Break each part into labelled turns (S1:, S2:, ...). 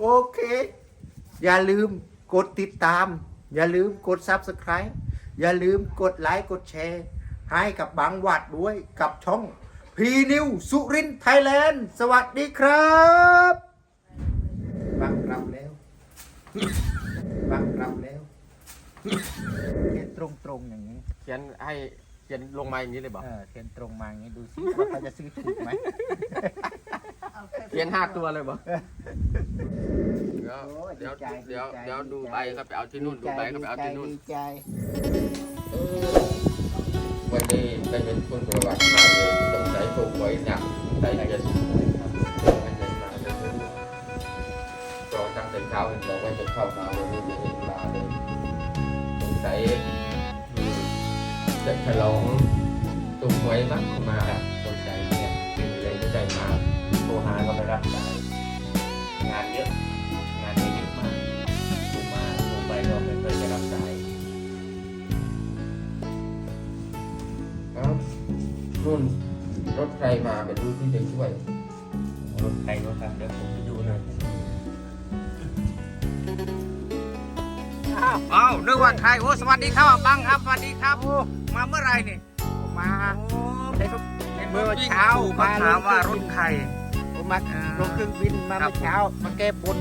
S1: โอเค อย่าลืมกดติดตาม อย่าลืมกด Subscribe อย่าลืมกดไลค์กดแชร์ ให้กับบางหวัดด้วยกับช่องพีนิวสุรินไทยแลนด์ สวัสดีครับบังรับแล้วบังรับแล้วเขียนตรงๆอย่างนี้
S2: เขียนให้ เขียนลงมาอย่างนี้เลยบอก
S1: เออเขียนตรงมาอย่างนี้ดูสิว่าเขาจะซื้อถูกไหม
S2: เขียนห้าตัวเลยบอกเดี๋ยว
S1: โอ้ย
S2: เดี๋ยว
S1: ดีใจ
S2: เดี๋ยว
S1: ดีใจ
S2: เดี๋ยวดู
S1: ดีใจ
S2: ใบครับไปเอาที่นู่นดูใบครับไปเอาที่นู่น
S1: ดีใจ
S2: วันนี้ไปเป็นคนประวัติมาเลยต้องใช้ถูกไว้หนักใส่เยอะไม่ได้มาเลยรอตั้งแต่เช้าเห็นบอกว่าจะเข้ามาเลยไม่เห็นมาเลยสงสัยอืม จะฉลองตุ้มหวยมั้งมาสงสัยเนี่ยเลยไม่ได้มาโทรหาก็ไม่รับสายงานเยอะงานเยอะมากถูกมาโทรไปก็ไม่เคยจะรับสายครับรุ่นรถใครมาเป็นรุ่นที่จะช่วย
S3: รถใครรถครับเดี๋ยวผมไปดูหน่อย
S4: อ้าวอ้าวนึกว่าใครโอ้สวัสดีครับบังครับสวัสดีครับโอ้ มาเมื่อไหรนี่
S1: มา
S4: โอ้
S1: ได้ทุกเมื่อเช้า
S4: มาถามว่ารถใคร
S1: ผมมาลงเครื่องบินมา
S4: ครั
S1: เมื่
S4: บ
S1: อเช้า มาแก้บน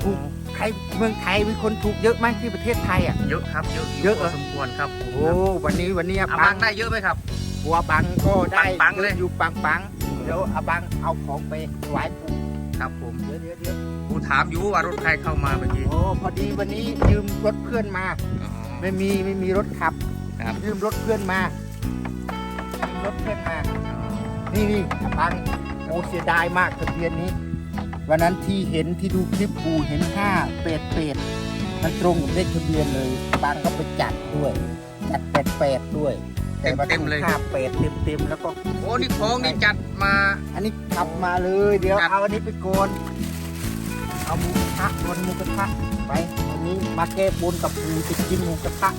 S4: โอ้
S1: ใครเมืองไทยมีคนถูกเยอะไหมที่ประเทศไทยอะ
S4: เยอะครับเยอะ
S1: เยอะเหร
S4: พ
S1: อ
S4: อสมควรครับ
S1: โอ้วันนี้วันนี้
S4: อา
S1: อา
S4: บั
S1: บั
S4: ง
S1: ง
S4: ได้เยอะไหมครับ
S1: หัวบังก็ได้
S4: ปังๆเลย
S1: อยู่ปังปังๆเดี๋ยวอาบังเอาของไปถวายปู่
S4: ครับผม
S1: เดี๋ยวเดี๋ยวเดี๋ยว
S4: กูถามอยู่ว่ารถใครเข้ามาเมื่อกี้
S1: โอ้พอดีวันนี้ยืมรถเพื่อนมา
S4: อ๋อ
S1: ไม่มีไม่มีรถขับ
S4: ครับ
S1: ยืมรถเพื่อนมายืมรถเพื่อนมา นี่นี่อาบังโอ้เสียดายมากทะเบียนนี้ วันนั้นที่เห็นที่ดูคลิปปูเห็นห้าเป็ดเป็ดมันตรงกับเลขทะเบียนเลยบางก็ไปจัดด้วย จัดเป็ดเป็ดด้วยว่าถูกห้าเป็ดเต็มเต็มๆแล้วก็
S4: โอ้นี่ของนี่จัดมา
S1: อันนี้ขับมาเลยเดี๋ยว
S4: ครับ
S1: เอาอันนี้ไปโกนเอาหมูกระทะโกนหมูกระทะไปวันนี้มาแก้บนกับปูจะกินหมูกระทะ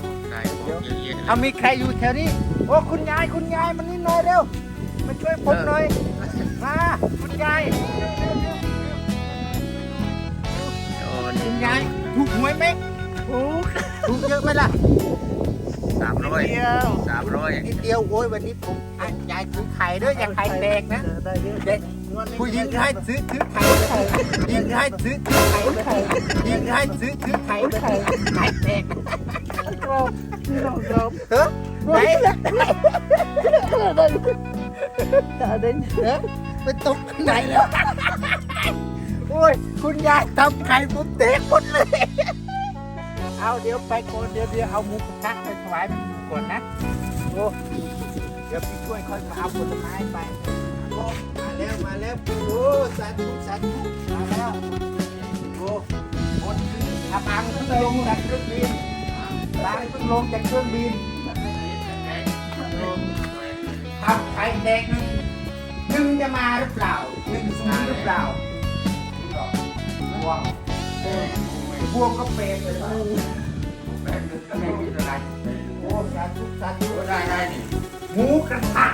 S1: โอ้
S4: ได้ของเยอะแยะ
S1: เอามีใครอยู่แถวนี้ โอ้คุณยายคุณยายมันนี่หน่อยเร็ว มาช่วยผมหน่อย มาคุณยาย
S4: โอ้
S1: คุ
S4: นี่
S1: ณยายถูกหวยไหมถูกถูกเยอะไหมล่ะ
S4: สามร้อย
S1: เดียว
S4: สามร้อย
S1: นิดเดียวโอ้ยวันนี้ผมอะยายถือไข่ด้วยอย่าไข่แตกนะเด็ก ผู้หญิงให้ซื้อถือไข่ยิงให้ซื้อถือไข่ยิงให้ซื้อถือไข่ไข่แตกเฮ้ยไหนเฮ้ยไปตกไหนแล้วโอ้ยคุณยายทำไข่ผมแตกหมดเลย เอาเดี๋ยวไปก่อนเดี๋ยวเดี๋ยวเอาหมูกระทะไปถวายมันก่อนนะ โอ้ เดี๋ยวพี่ช่วยค่อยมาเอาผลไม้ไป มาแล้วมาแล้วโอ้สาธุสาธุมาแล้วโอ้คนขึ้นอาบังเพิ่งลงจากเครื่องบินบังเพิ่งลงจากเครื่องบินทำไข่แดงหนึ่งหนึ่งจะมาหรือเปล่าหนึ่งสูงหรือเปล่าพวงเออพวงก็เป็นเลยนะ
S2: ไม่มีอะไร
S1: โอ้สาธุสาธุ
S2: ก็ได้ได้นี่
S1: หมูกระทะ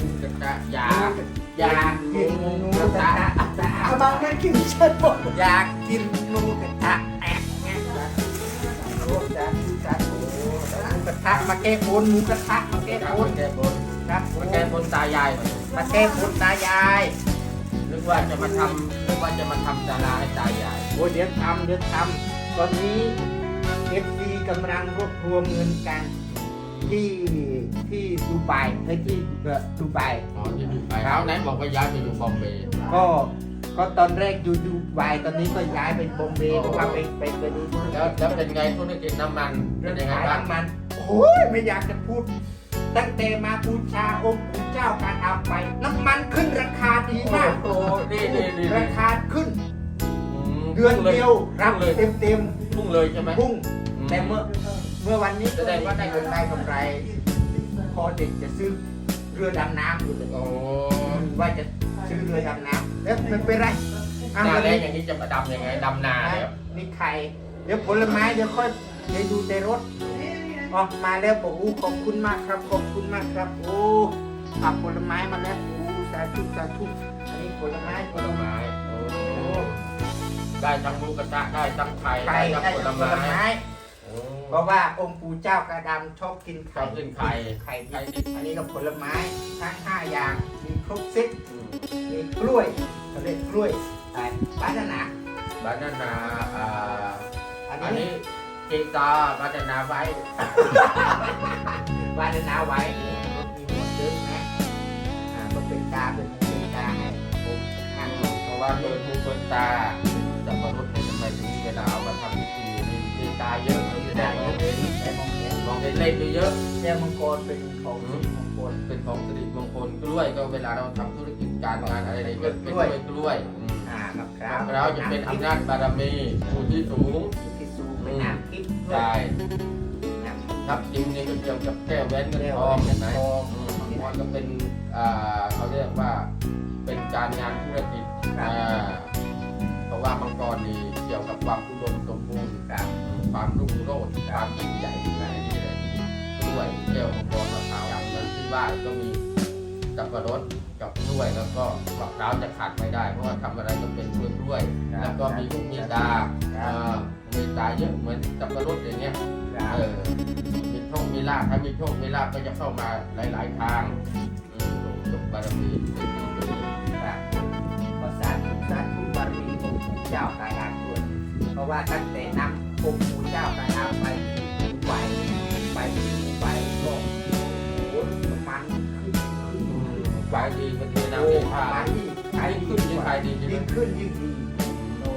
S2: ลุงจะจะอยา
S1: อยากกินหมูกระทะเอาบางไม่กินเช่นบอกอยากกินหมูกระทะแอะแอะโอ้สาธุสาธุหมูกระทะมาแก้บนหมูกระทะมาแก้บน
S2: แก้บน
S1: ครับ
S2: มาแก้บนตายายหน่อย
S1: มาแก้บนตายาย
S2: นึกว่าจะมาทำนึกว่าจะมาทำศาลาให้ตายาย
S1: โอ้เดี๋ยวทำเดี๋ยวทำตอนนี้เอฟซีกำลังรวบรวมเงินกัน ที่ที่ดูไบเอ้ยที่เอ่อดูไบ
S2: อ๋อจะอยู่ไปเอาไหนบอกว่าย้ายไปอยู่บอมเบย์
S1: ก็ก็ตอนแรกอยู่ดูไบตอนนี้ก็ย้ายไปบอมเบย์เพราะว่าไปไปไปดูธุร
S2: แล้ว
S1: กิจ
S2: แล้วเป็นไงธุรกิจน้ำมันเป็นยังไง
S1: ขาย
S2: บ้าง
S1: น้ำมันโอ้ยไม่อยากจะพูด ตั้งแต่มาบูชาองค์ปู่เจ้าการอาไป น้ำมันขึ้นราคาดีมาก
S2: โอ้นี่นี่นี่
S1: ราคาขึ้น
S2: ม
S1: เดือนเดียวรับ
S2: เลย
S1: เต็มเต็ม
S2: พุ่งเลยใช่ไหม
S1: ๆพุ่ง แต่เมื่อ เมื่อวันนี้แสดงว่าได้กำไรกำไร พอเด็กจะซื้อเรือดำน้ำอยู่เลย
S2: โอ้
S1: ว่าจะซื้อเรือดำน้ำแล้วมันเป็นไร
S2: ห
S1: อะ
S2: น้า
S1: วัน
S2: แร
S1: นี้
S2: งอย่างนี้จะมาดำยังไงดำนาแล้ว
S1: นี่ไข่เดี๋ยวผลไม้เดี๋ยวค่อยเดี๋ยวดูในรถออกมาแล้วบอกอู้ขอบคุณมากครับ ขอบคุณมากครับ โอ้ผักผลไม้มาแล้วโอ้สาธุสาธุอันนี้ผลไม้ผลไม้
S2: ได้ทั้งหมูกระทะได้ทั้งไข่
S1: ไข่
S2: ได้
S1: ได้
S2: ทั้งผ
S1: ผ
S2: ล
S1: ล
S2: ไม้
S1: ไม้
S2: โอ้
S1: เพราะว่าองค์ปู่เจ้ากระดำชอบกิน
S2: ช
S1: ไข่
S2: อบกินไข่
S1: ไข่
S2: ไข่
S1: ดิบ
S2: ดิบ
S1: อันนี้ก็ผลไม้ทั้งห้าอย่างมีครบเซ็ต
S2: อืม
S1: มีกล้วยเขาเรียกกล้วยไอ้บานานา
S2: บานานาอ่า
S1: อัน
S2: อัน
S1: นี้
S2: นี้เจตาบานานาไว้
S1: บานานาไว้รถมีหมดเยอะนะอ่าก็เป็นตาเป็นหูเป็นตาให้ผมอ่าน
S2: เพราะว่าเกิดหูเกิดตาจะมารถในทำไมถึงเวลาเอามาทำพิธีนี่เจตาเยอะ เห็น
S1: มองเห็น
S2: เลขเยอะ
S1: แก้วมังกรเป็นของสีมงคล
S2: ๆเป็นของสิริมงคลกล้วยก็เวลาเราทำธุรกิจการงานอะไรๆก็เป็นกล้วยกล้วยอืม
S1: อ่ามะพร้าว
S2: เราจะเป็นอำนาจบารมีผู้ที่สูง
S1: ที่สูงเป็นน้ำทิพย์ด้วย
S2: ใช่
S1: น้ำทิพย์
S2: ทับทิมนี่ก็เกี่ยวกับแก้วแว้นเงินทองเห็นไหม
S1: ทอง
S2: อืมมังกรก็เป็นอ่าเขาเรียกว่าเป็นการงานธุรกิจ
S1: ครับ
S2: อ่าเพราะว่ามังกรนี่เกี่ยวกับความอุดมสมบูรณ์
S1: ครับ
S2: ความรุ่งโรจน์ความยิ่งใหญ่อะไรนี่เลย ด้วยแก้วมังกรมะพร้าวอย่างนั้นที่ว่าก็มีสับปะรดกับกล้วยแล้วก็มะพร้าวจะขาดไม่ได้ เพราะว่าทำอะไรก็เป็นกล้วยกล้วยๆแล้วก็มีลูกมีตาอ่ามีตาเยอะเหมือนสับปะรดอย่างเงี้ย
S1: ครับ
S2: เออมีโชคมีลาภถ้ามีโชคมีลาภก็จะเข้ามาหลาย ๆ ทางอืมยกบารมีเป็นที่ดี
S1: ครับก็สาธุสาธุบารมีของปู่เจ้ากายอาด้วยเพราะว่าตั้งแต่นำองค์ปู่เจ้ากายอาไป ขึ้น
S2: มขายดีเป็นเท
S1: โอ้
S2: น้ำเทท่า
S1: มันที่ขาย
S2: ยิ่ง
S1: ดี
S2: ขึ้นยิ่งขายดีใช่ไหม
S1: ยิ่งขึ้นยิ่งดีโอ้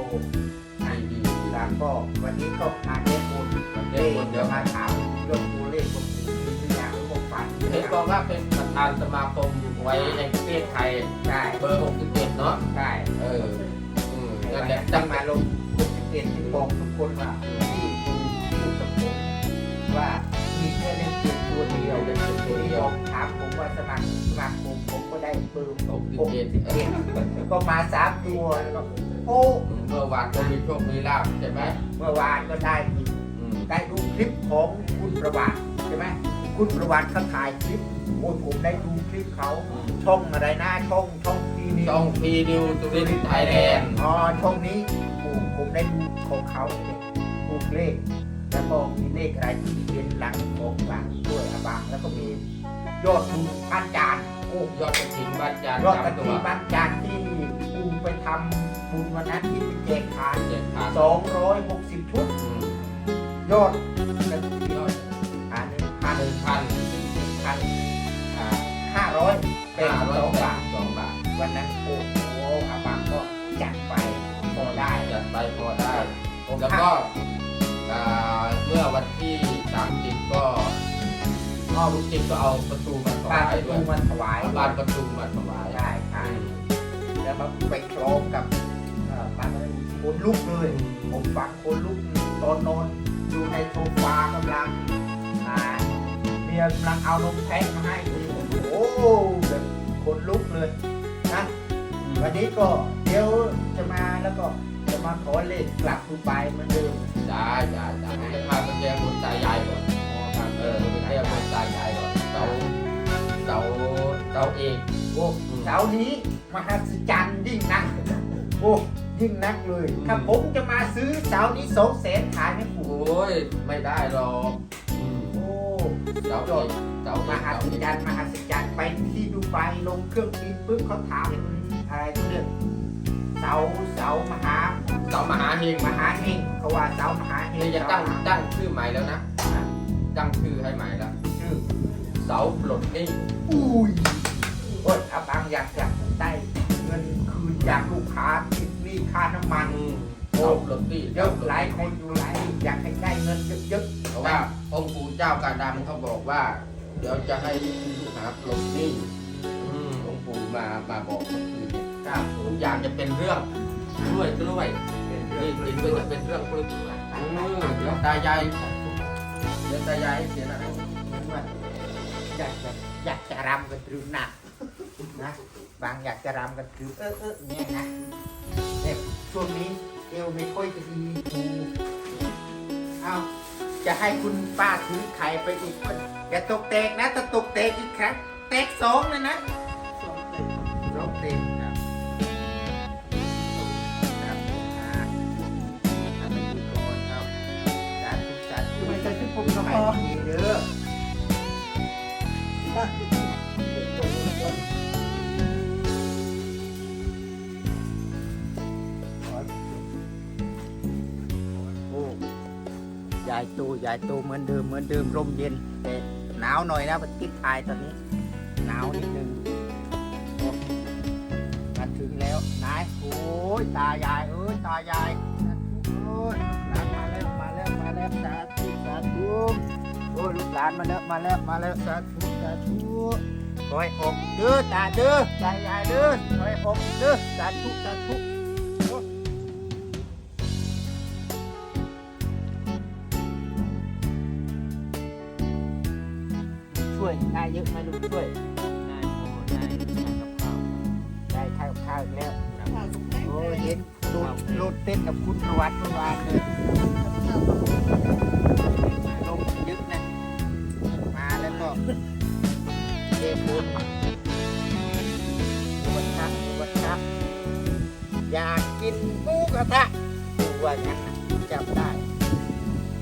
S2: ขายดี
S1: แล้วก็วันนี้ก็มาแก้บน
S2: มัน
S1: เล
S2: ได้
S1: ข
S2: คนเดี
S1: จะ
S2: ยว
S1: มาถามเรื่องตัวเลขผมมีทุกอย่างผมฝัน
S2: เห็นบอกว่าเป็นประธานสมาคมไว้ในประเทศไทย
S1: ใช่
S2: เบอร์61เนาะ
S1: ใช่
S2: เอออืม
S1: นั่
S2: นั่
S1: น
S2: น
S1: แห
S2: แห
S1: ละ
S2: ละ
S1: ตั้
S2: ตั้
S1: ง
S2: ง
S1: มา
S2: มา
S1: ลงผมจะเปลี่ยนที่บอกทุกคนว่า ผมผมก็ได้เบอร์ผมผม
S2: 61
S1: สิบเอ็ดก็มาสามตัวแล้วก็โอ้
S2: เมื่อวานก็มีโชคมีลาภใช่ไหม
S1: เมื่อวานก็ได้อีก
S2: อืม
S1: ได้ดูคลิปของคุณประวัติใช่ไหมคุณประวัติเขาถ่ายคลิปโอ้ยผมได้ดูคลิปเขาช่องอะไรนะช่องช่องทีนี้
S2: ช่องพีนิวสุรินทร์ไทยแลนด์
S1: อ๋อช่องนี้โอ้ผมได้ดูของเขาเนี่ยถูกเลขแล้วก็มีเลขอะไรที่เป็นหลังของหลังด้วยอะบางแล้วก็มียอดบุญบ้านจาน โอ้
S2: ยอดกระถิ่นบ้านจาน
S1: ยอดก
S2: สา
S1: ระ
S2: มตั
S1: ถิ่
S2: วน
S1: บ้านจานที่ปูไปทำบุญวันนั้นที่ไปแจกทาน
S2: เจ็ดพัน
S1: สองร้อยหกสิบชุด
S2: อืม
S1: ยอดกระถิ่น
S2: ยอด
S1: อ่าหนึ่งพัน
S2: หนึ่งพัน
S1: พันอ่าห้าร้อยเป็น
S2: ห้าร้อย
S1: สอง
S2: แป
S1: บา
S2: ด
S1: ท
S2: สองบาท
S1: วันนั้นโอ้โหอาบังก็จัดไปพอได้
S2: จัดไปพอได้
S1: ผม
S2: แล้วก็อ่าเมื่อวันที่สามสิบก็ พ่อลูกจิตก็เอาประตูมาถ
S1: บ้าน
S2: วาย
S1: ไป
S2: ด้
S1: ดู
S2: วย
S1: มันถวาย
S2: บานประตูมาถวาย
S1: ได้ใช่แล้วมาไปคล้องกับเอ่อบ้านคนลุกเลย ผมฟังคนลุกตอนนอนอยู่ในโซฟากำลังอ่าเมียกำลังเอานมแพะมาให้โอ้แบบคนลุกเลยนะวันนี้ก็เดี๋ยวจะมาแล้วก็จะมาขอเลขกลับดูไปเหมือนเดิม
S2: ได้ได้ได้จะพาไปแก้บนตายายก่อน ออไปแก้บนตายายก่อนเสาเสาเสาเอก
S1: โอ้เสานี้มหัศจรรย์ยิ่งนักโอ้ยิ่งนักเลยถ้าผมจะมาซื้อเสานี้สองแสนขายไม่ถู
S2: โอ้ยไม่ได้หรอก
S1: โอ้
S2: เสาเอกเสา
S1: มหั
S2: เสา
S1: ศจรรย์มหัศจรรย์ไปที่ดูไบลงเครื่องบินปุ๊บเขาถามอะไรทุกเรื่องเสาเสามหา
S2: เสามหาเฮง
S1: มหาเฮงเขาว่าเสามหาเฮง
S2: จะตั้งตั้งชื่อใหม่แล้วนะ ตั้งชื่อให้ใหม่แล้ว
S1: ชื่อ
S2: เสาปลดหนี้
S1: อุ้ยโอ้ยอาบางอยากจะได้เงินคืนจากลูกค้าติดหนี้ค่าน้ำมัน
S2: เสาปลดหนี้
S1: เยอะหลายคนอยู่หลายอยากให้ได้เงินเยอะ
S2: เพราะว่าองค์ปู่เจ้ากาดำเขาบอกว่า เดี๋ยวจะให้ลูกหาปลดหนี้อืมองค์ปู่มามาบอกเมื่อคืนนี้
S1: ๆครับ
S2: ทุกอย่างจะเป็นเรื่องกล้วยกล้วย
S1: เป็นเรื่
S2: นี่
S1: อง
S2: จริงก็จะเป็นเรื่องกล้วยกล้วยอืมเดี๋ยวตายายเดี๋ยวตายายเสียนะ
S1: อนว่าอยากจะอยากจะรำกันตรึงหนักนะบางอยากจะรำกันตรึงเออเออเนี่ยนะเนี่ยช่วงนี้เอวไม่ค่อยจะดีดูเอาจะให้คุณป้าถือไข่ไปอีกคนอย่าตกแตกนะถ้าตกแตกอีกครั้งแตกสองเลยนะสองเต็มครับครับายตูยายตูเหมือนเดิมเหมือนเดิมลมเย็นแต่หนาวหน่อยนะมันติดทายตอนนี้ หนาวนิดนึงมาถึงแล้วนายโอ้ยตายายเอ้ยตายายโอ้ยหลานมาแล้วมาแล้วมาแล้วสาธุสาธุโอ้ยลูกหลานมาแล้วมาแล้วมาแล้วสาธุสาธุขอให้ออกเด้อตาเด้อตายายเด้อขอให้ออกเด้อสาธุสาธุ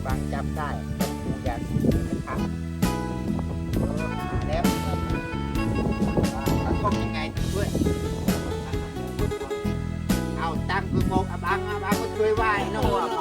S1: ฟังจำได้อยากกินหมูกแล้วแล้วก็ยังไงด้วยเอาตั้งคือโมกอบังอบังก็ช่วยไหว้เนาะอบังอยู่ปร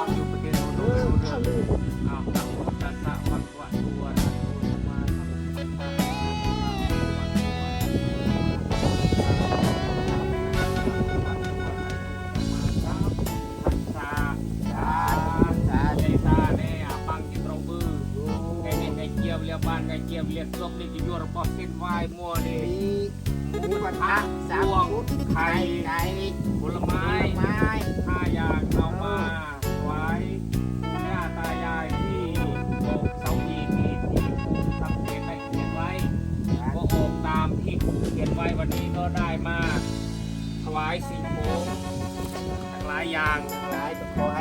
S1: ะเดี๋ยว
S3: ส้มนี่จะ
S1: อยู่
S3: ระ
S1: บบ
S3: เส้นไหวมัวนี่
S1: มีหมูกระทะสามชุดไข่ไก่
S3: ผล
S1: ไม้
S3: ไม้ห้าอย่างเอามาไว้หน้าตายายที่โบกเสาอีที่ที่ปูทำเสียงได้เขียนไว้ก็ออกตามที่ปูเขียนไว้วันนี้ก็ได้มาถวายสิ่งของหลายอย่าง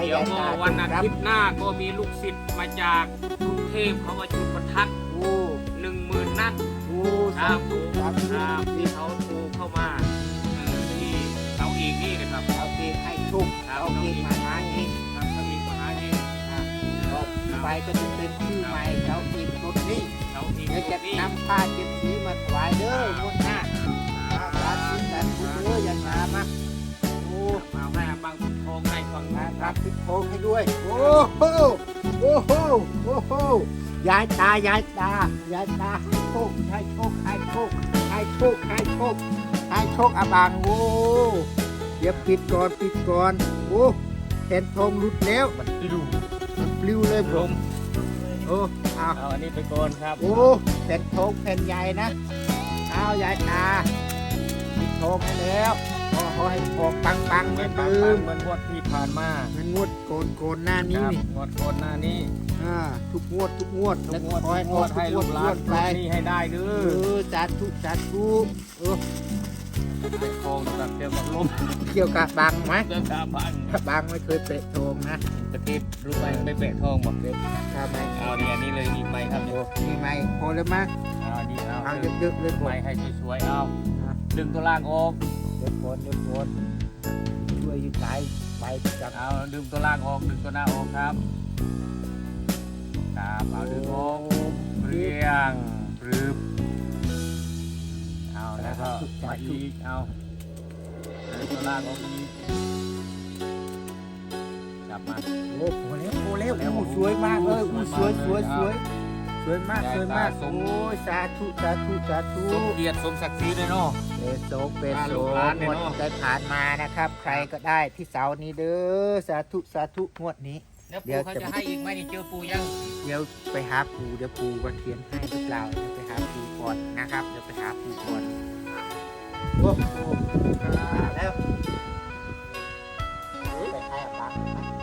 S3: เดี๋ยววันอาทิตย์หน้าก็มีลูกศิษย์มาจากกรุงเทพเขามา
S1: ชุม ผ้าเจ็ดสีมาถวายเด้องวดหน้าสาธุสาธุเด้ออย่าตามาโอ้
S3: มาแม่บางทองให้ฟังนะค
S1: รั
S3: รั
S1: บบพิโพงให้ด้วย โอ้โหโอ้โหโอ้โหยายตายายตายายตาให้โชคให้โชคให้โชคให้โชคให้โชคให้โชคอาบังโอ้เดี๋ยวปิดก่อนปิดก่อนโอ้แผ่นทองหลุดแล้ว
S3: มันปลิว
S1: มันปลิวเลย
S3: ล
S1: ผม
S3: ม
S1: อ้เอา
S3: เอาอันนี้ไปก่อนครับ
S1: โอ้แผ่นทองแผ่นใหญ่นะเอายายตาปิดทองให้แล้วขอให้ออกปังปังๆเหมื
S3: เป็
S1: อนน
S3: ปั
S1: เดิ
S3: ง
S1: ม
S3: ๆเหมือนงวดที่ผ่านมา
S1: เหมันงวดโกนโกนหน้านี้
S3: ครับ
S1: นี่
S3: งวดก่อนหน้านี้
S1: อ่าทุกงวดทุกงวด
S3: ทุกงวด
S1: ขอให้
S3: ทุกงวดให้ลูกหลาน
S1: ไป
S3: ปลดหนี่ให้ได้เด้
S1: เอ
S3: อ
S1: อสาธุสาธุเออ
S3: ไปคลองกับเกี่ยวกับลม
S1: เกี่ยวกับบังไหม
S3: เรื่องการบัง
S1: ถ้าบังไม่เคยเปะโทงนะ
S3: ตะกี้รู้ไหมไม่เปะทองบอกเลย
S1: ทำไม
S3: เอานี่อันนี้เลยอีไหมครับ
S1: โยมีไหมพอแล้วมั้ย
S3: เอาดีเอา
S1: เอาเยอะๆเลยผม
S3: ไหมให้สวยๆเอาดึงตัวล่างออก
S1: เดี๋ยวคนเดี๋ยวคนช่วยยืดสายไปจับ
S3: เอาดึงตัวล่างออกดึงตัวหน้าออกครับครับเอาดึงออกเรียงปรึบเอาแล้ ก็มาอีกเอาดึงตัวล่างออกอีกจับมา
S1: โอ้พอแล้วพอแล้วอู้สวยมากเลยอู้สวยสวยสวยสวยมากสวยมากโอ้ยสาธุสาธุสาธุ
S3: สมเกียรติสมศักดิ์ศรีเลยเนาะ
S1: เปโซเปโซ
S3: ลูกหลานเนี่
S1: ง
S3: ยว
S1: ด
S3: เนาะ
S1: ได้ผ่านมานะครับ ใครก็ได้ที่เสาร์นี้เด้อสาธุสาธุงวดนี้
S3: แล้ว
S1: เดี๋ยว
S3: ปู่เขา
S1: จะ
S3: จะให้อีกไหมนี่เจอปู่ยัง
S1: เดี๋ยวไปหาปูเดี๋ยวปูก็เขียนให้หรือเปล่าเดี๋ยวไปหาปูก่อนนะครับเดี๋ยวไปหาปูก่อน โอ้โหมาแล้วไปใครอะปัง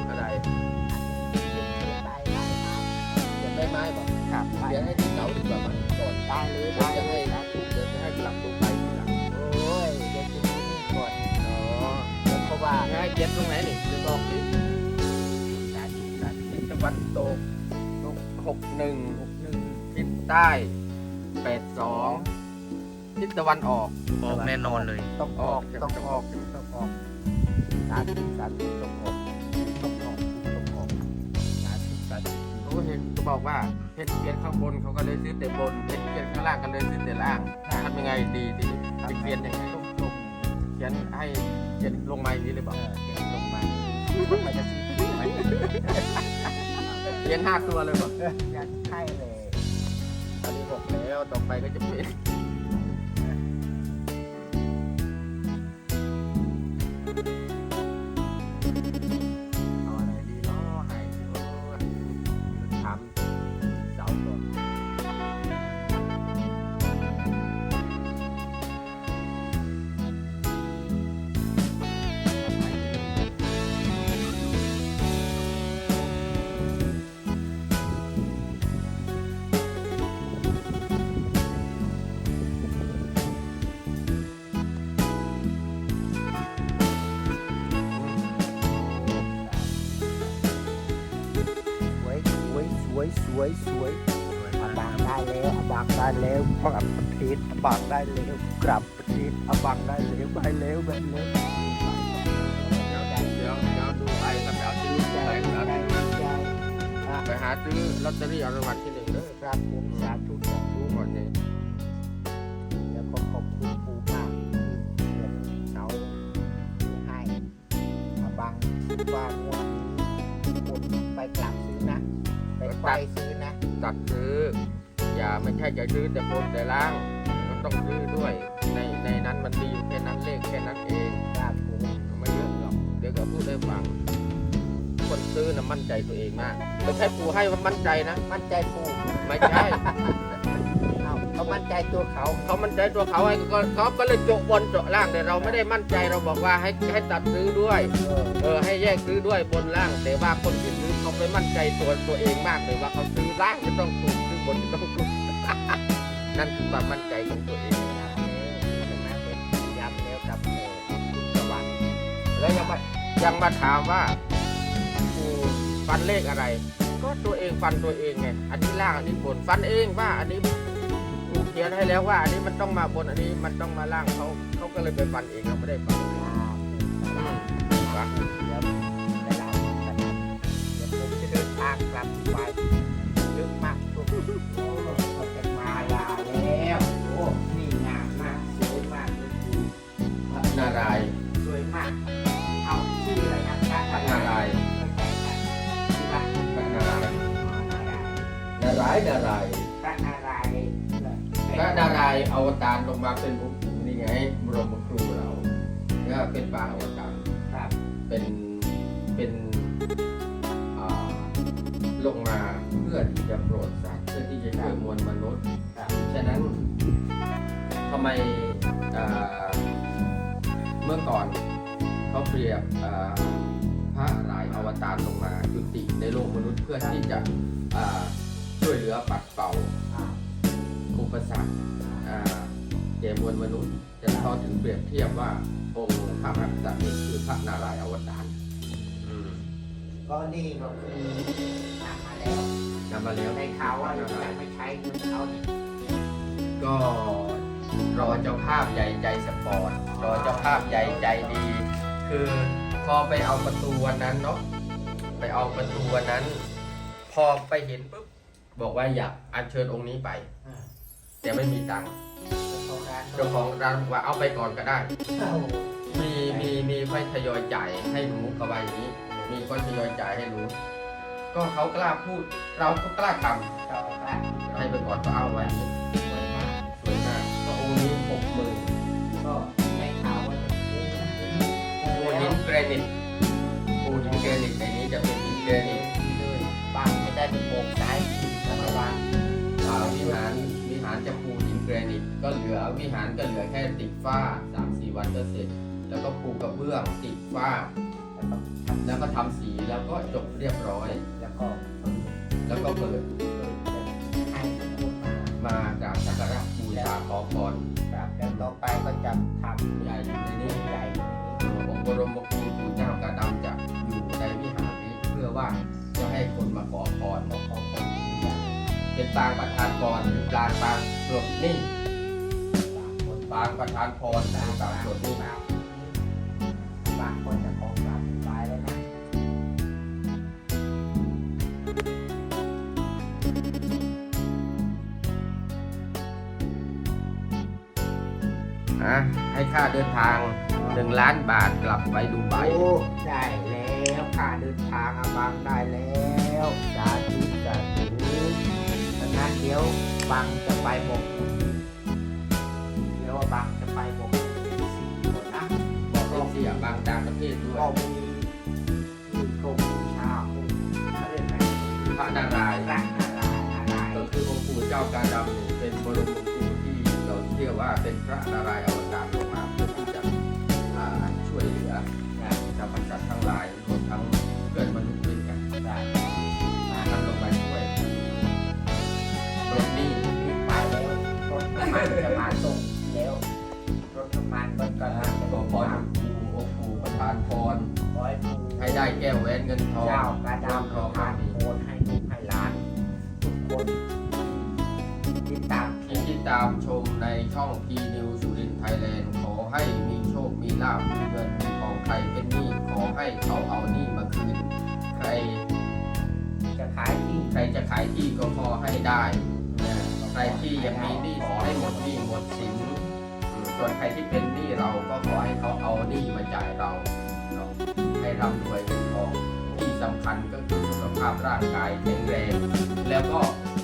S2: อะไร
S1: ได้ได้ครับ
S2: จะไม่ไม้บอก
S1: ครับไป
S2: เดี๋ยวให้ที่เสาดีกว่ามันก่อน
S1: ได้เลย
S2: เดี๋ยว
S1: ได้
S2: จะ
S1: เล
S2: ให้
S1: ยนะ
S2: เดี๋ยวจะให้กลับลงไปทีหลัง
S1: โอ้ยเดี๋ยวจะดูนี่ก่อนเนาะเดี๋ยวเพราะว่า
S2: ให้เจ็ดตรงไหนนี่จะบอกดิ
S1: การการ
S2: ทิศตะวันตกหกหนึ่ง
S1: หกหนึ่ง
S2: ทิศใต้แปดสอง ทิศตะวันออก
S3: ออกแน่นอนเลย
S1: ต้องออกต้องออกต้องออกสาธุสาธุต้องออกต้องออกต้องออกสาธุสาธุ
S2: เขาก็เห็นก็บอกว่าเห็นเขียนข้างบนเขาก็เลยซื้อแต่บนเห็นเขียนข้างล่างก็เลยซื้อแต่ล่างทำยังไงดีดีจะเขียนยังไง
S1: ต้องลง
S2: เขียนให้เขียนลงมาอย่างนี้เลยบอก
S1: เออเดี๋ยวลงมามันจะซื้อที่ไหน
S2: เรียนห้าตัวเลยป่ะ
S1: เอออยากใช่เลย
S2: อันนี้หกแล้วต่อไปก็จะเป็น
S1: วยสวยสวยเอาบางได้แล้วเอาบางได้แล้วกลับประเทศเอาบางได้แล้วกลับประเทศเอาบางได้แล้วไปแล้วไปแล้ว
S2: เดี๋ยวเดี๋ยวเดี๋ยวดูไปกับเดี๋ยวซื้อ
S1: ใจ
S2: ไป
S1: ใจ
S2: กับเดี๋ยว
S1: ใจอะ
S2: ไปหาซื้อลอตเตอรี่เอารางวัลที่หนึ่งเด้อ
S1: ครับผมสาธุสาธุ
S2: ทุกคนนี้
S1: แล้วก็ขอบคุณปู่มากที่เงินเขาให้เอาบางว่างวดนี้คนไปกลับซื้อนะไปไปซื้อ นะ
S2: ตัดซื้อ อย่าไม่ใช่จะซื้อแต่บนแต่ล่างมันต้องซื้อด้วย ในในนั้นมันมีอยู่แค่นั้นเลขแค่นั้นเอง
S1: ครับผม
S2: ไม่เยอะหรอกเดี๋ยวก็พูดได้ฟังคนซื้อนะมั่นใจตัวเองมากไม่ใช่ปูให้มันมั่นใจนะ
S1: มั่นใจปู่
S2: ไม่ใช่
S1: เอาเขา มั่นใจตัวเขา
S2: เขามั่นใจตัวเขาไอ้ก็เขาก็เลยโจาะบนโจาะล่างแต่เราไม่ได้มั่นใจเราบอกว่าให้ให้ตัดซื้อด้วย
S1: เออ
S2: เออให้แยกซื้อด้วยบนล่าง แต่ว่าคนที่ซื้อเขาไปมั่นใจตัวตัวเองมากเลยว่าเขาซื้อล่างจะต้องถูกซื้อบนจะต้องถูกนั่นคือความมั่นใจของตัวเอง
S1: นะเห็นไหมเป็นย้ำแล้วกับเออคุณสวัสดิ์
S2: แล้วยังมายังมาถามว่ากูฟันเลขอะไร ก็ตัวเองฟันตัวเองไงอันนี้ล่างอันนี้บนฟันเองว่าอันนี้กูเขียนให้แล้วว่าอันนี้มันต้องมาบนอันนี้มันต้องมาล่างเขาเขาก็เลยไปฟันเองเราไม่ได้ฟัน
S1: อ่า
S2: อืมวะ
S1: เดี๋ยวได้รับนะครับเดี๋ยวผมจะเดินทางกลับไปเยอะมากทุกโอ้เขาจะมาลาแล้วโอ้นี่งามมากสวยมากเลยคุณ
S2: พระนาราย
S1: สวยมากเอาชื่ออะไรนะพระ
S2: พระนารายณ์
S1: ไม่ใช่ครับชื่อพระ
S2: พระนารายนารายารายณ์
S1: พระนารายณ์
S2: อวตารลงมาเป็นบุนี่ไงบรมครูเราเนี่ยเป็นปางอวตาร
S1: ครับ
S2: เป็นเป็นอ่าลงมาเพื่อที่จะโปรดสัตว์เพื่อที่จะช่วยมวลมนุษย์
S1: ครับ
S2: ฉะนั้นทำไมอ่าเมื่อก่อนเขาเปรียบอ่าพระหลายอวตารลงมาจุติในโลกมนุษย์เพื่อที่จะอ่าช่วยเหลือปัดเป่า
S1: อ่า
S2: อุปสรรคอ่า แก่มวลมนุษย์จะเขาถึงเปรียบเทียบว่าองค์พระมหากษัตริย์นี่คือพระนารายณ์อวตารอืม
S1: ก็นี่ก็คือนำมาแล้ว
S2: นำมาแล้ว
S1: ในข่าวว่ายังไม่ใช้เงินเขานี่
S2: ก็รอเจ้าภาพใหญ่ใจสปอร์ตรอเจ้าภาพใหญ่ใจดี คือพอไปเอาประตูวันนั้นเนาะไปเอาประตูวันนั้น พอไปเห็นปุ๊บบอกว่าอยากอัญเชิญองค์นี้ไป
S1: อ่า
S2: แต่ไม่มีตังค์
S1: เจ้าของร้าน
S2: บอกว่าเอาไปก่อนก็ได้ มีมีมีค่อยทยอยจ่ายให้รู้เขาไว้อย่างนี้ มีค่อยทยอยจ่ายให้รู้ ก็เขากล้าพูด เราก็กล้าทำให้ไปก่อนก็เอาไว้
S1: สวยมาก
S2: สวยมากก็องค์นี้หกหมื่น
S1: ก็ในข่าวว่าจะปูปู
S2: ปู
S1: แล้
S2: หิ
S1: วน
S2: แกรนิตปูหินแกรนิตในนี้จะเป็นหินแกรนิต
S1: เลยบ้านไม่ได้เป็นโปร่งใสรัฐบาล
S2: อ่าวิหารวิหารจะปูหิน แกรนิตก็เหลือวิหารก็เหลือแค่ติดฝ้าสามสี่วันก็เสร็จ แล้วก็ปูกระเบื้องติดฝ้า
S1: แล้วก็ทำ
S2: แล้วก็ทำสีแล้วก็จบเรียบร้อย
S1: แล้วก็
S2: แล้วก็เปิด
S1: ให้พูดมา
S2: มากราบสักการะบูชาขอพร
S1: ครับแล้วต่อไปก็จะทำ
S2: ใหญ่อยู่ในนี้
S1: ใหญ่
S2: องค์บรมครูปู่เจ้ากระดำจะอยู่ในวิหารนี้เพื่อว่าจะให้คนมาขอพร
S1: ขอคนใหญ่
S2: เป็นปางประธานพรหรือปางปางปลดหนี้
S1: บางคน
S2: ปางประธานพรหรือปางปลดหนี้
S1: บางคนจะของกลับตายแล้วนะ
S2: อะให้ค่าเดินทางหนึ่งล้านบาทกลับไปดูไบ
S1: โอ้ได้แล้วค่าเดินทางอะบางได้แล้วสาธุสาธุดัง นั้นเดี๋ยวบังจะไปหมกเดี๋ยวบังจะไปหมกสี่คนนะ
S2: บอกเสียบางต่างประเทศด้ว
S1: ก็
S2: ย
S1: มีมีกรมชาองค์เขาเรียกอะไร
S2: พระนารายณ์
S1: พระนารายณ์นารายณ์
S2: ก็คือองค์ปู่เจ้ากาดำเนี่ยเป็นบรมองค์ปู่ที่เราเชื่อว่าเป็นพระนารายณ์อวตารลงมาเพื่อที่จะอ่
S1: แก้
S2: วแหวนเงินทอง
S1: เจ้ากระดำ
S2: ทอง
S1: ทานโคนให้ลูกให้หลาน ทุกคนติดตาม
S2: ที่ติดตามชมในช่องพีนิวสุรินไทยแลนด์ขอให้มีโชคมีลาภมีเงินของใครเป็นหนี้ขอให้เขาเอาหนี้มาคืน ใคร
S1: จะขายที่
S2: ใครจะขายที่ก็ขอให้ได้นะใครที่ยังมีหนี้ขอให้หมดหนี้หมดสินอืมส่วนใครที่เป็นหนี้เราก็ขอให้เขาเอาหนี้มาจ่ายเราเนาะ ให้ร่ำรวยเงินทองที่สำคัญก็คือสุขภาพร่างกายแข็งแรง แล้วก็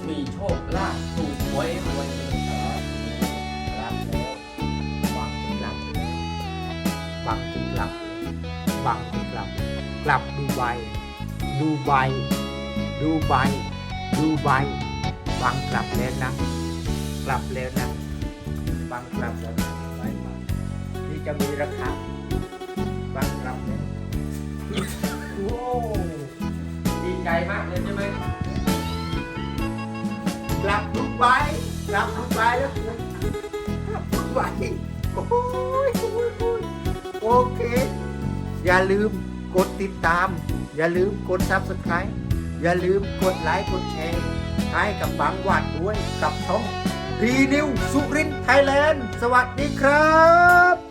S2: มีโชคลาภถูกหวยรวยเงินทอง
S1: รับแล้วหวังถึงหลับหวังถึงหลับหวังถึงหลับกลับดูไบดูไบดูไบดูไบหวังกลับแล้วนะกลับแล้วนะหวังกลับแล้วนะที่จะมีราคา
S2: มากเลยใช่ไหม
S1: กลับดูไบกลับดูไบแล้วกลับดูไบโอ้ยโอ้ยโอ้ยโอเค อย่าลืมกดติดตาม อย่าลืมกด subscribe อย่าลืมกดไลค์กดแชร์ให้กับบางหวัดด้วยกับช่องรีนิวสุรินไทยแลนด์ สวัสดีครับ